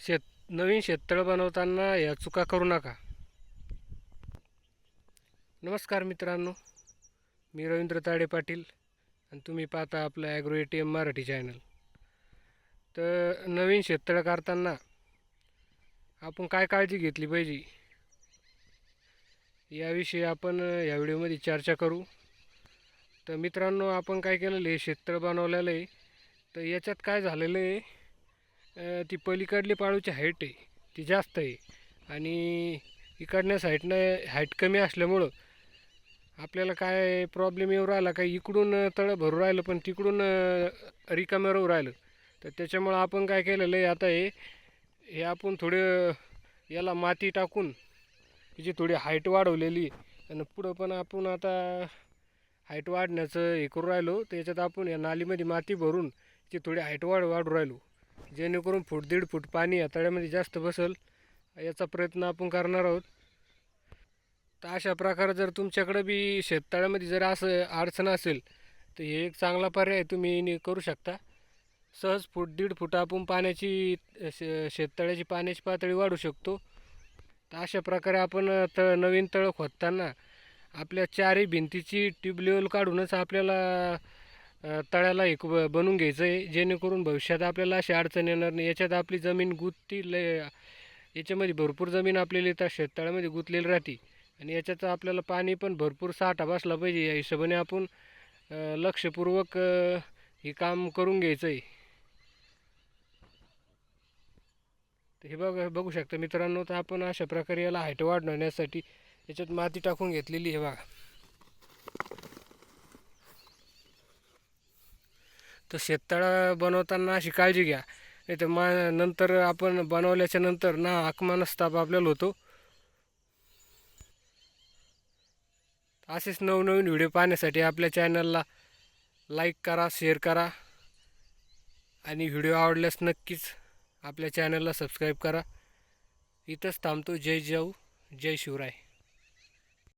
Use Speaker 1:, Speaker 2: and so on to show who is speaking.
Speaker 1: शेत नवीन शेततळं बनवताना या चुका करू नका. नमस्कार मित्रांनो मी रवींद्र ताडे पाटील आणि तुम्ही पाहता आपलं agro A T M Marathi channel तर नवीन शेततळं करताना आपण काय काळजी घेतली पाहिजे? याविषयी आपण या व्हिडिओमध्ये चर्चा करू. तर मित्रांनो आपण काय केलेलं आहे? शेततळं बनवलेलं आहे. तर याच्यात काय झालेलं आहे? ती पलीकडली पाळूची हाईट आहे. ती जास्त आहे. आणि इकडनं साईडनं हाईट कमी असल्यामुळं आपल्याला काय प्रॉब्लेम येऊ राहिला काय इकडून तळं भरू राहिलं पण तिकडून रिकाम्या राहू राहिलं. तर त्याच्यामुळं आपण काय केलेलं आहे आता हे हे आपण थोडं याला माती टाकून तिची थोडी हाईट वाढवलेली आणि पुढं पण आपण आता हाईट वाढण्याचं हे करू राहिलो. त्याच्यात आपण या नालीमध्ये माती भरून ती थोडी हाईट वाढ वाढू राहिलो. जेणेकरून फूट दीड फूट पाणी या तळ्यामध्ये जास्त बसल याचा प्रयत्न आपण करणार आहोत. तर अशा प्रकारे जर तुमच्याकडं बी शेततळ्यामध्ये जर असं अडचण असेल तर हे एक चांगला पर्याय तुम्ही करू शकता. सहज फूट दीड फूट आपण पाण्याची शे शेततळ्याची पाण्याची पातळी वाढू शकतो. तर अशा प्रकारे आपण तळ नवीन तळं खोदताना आपल्या चारही भिंतीची ट्यूब लेवल काढूनच आपल्याला तळ्याला एक ब- बनवून घ्यायचं आहे जेणेकरून भविष्यात आपल्याला अशी अडचण येणार नाही. याच्यात आपली जमीन गुंतती लय याच्यामध्ये भरपूर जमीन आपल्याला त्या शेततळ्यामध्ये गुंतलेली राहते. आणि याच्यात आपल्याला पाणी पण भरपूर साठा बसला पाहिजे. या हिशोबाने आपण लक्षपूर्वक हे काम करून घ्यायचं आहे तर हे बघ बघू शकता मित्रांनो तर आपण अशा प्रकारे याला हाईट वाढवण्यासाठी याच्यात माती टाकून घेतलेली आहे बघा. तर शेततळा बनवताना अशी काळजी घ्या. नाही तर मा नंतर आपण बनवल्याच्या नंतर ना आकमानस्ताप आपल्याला होतो. असेच नवनवीन व्हिडिओ पाहण्यासाठी आपल्या चॅनलला लाईक करा शेअर करा. आणि व्हिडिओ आवडल्यास नक्कीच आपल्या चॅनलला सबस्क्राईब करा. इथंच थांबतो. जय जाऊ जय शिवराय.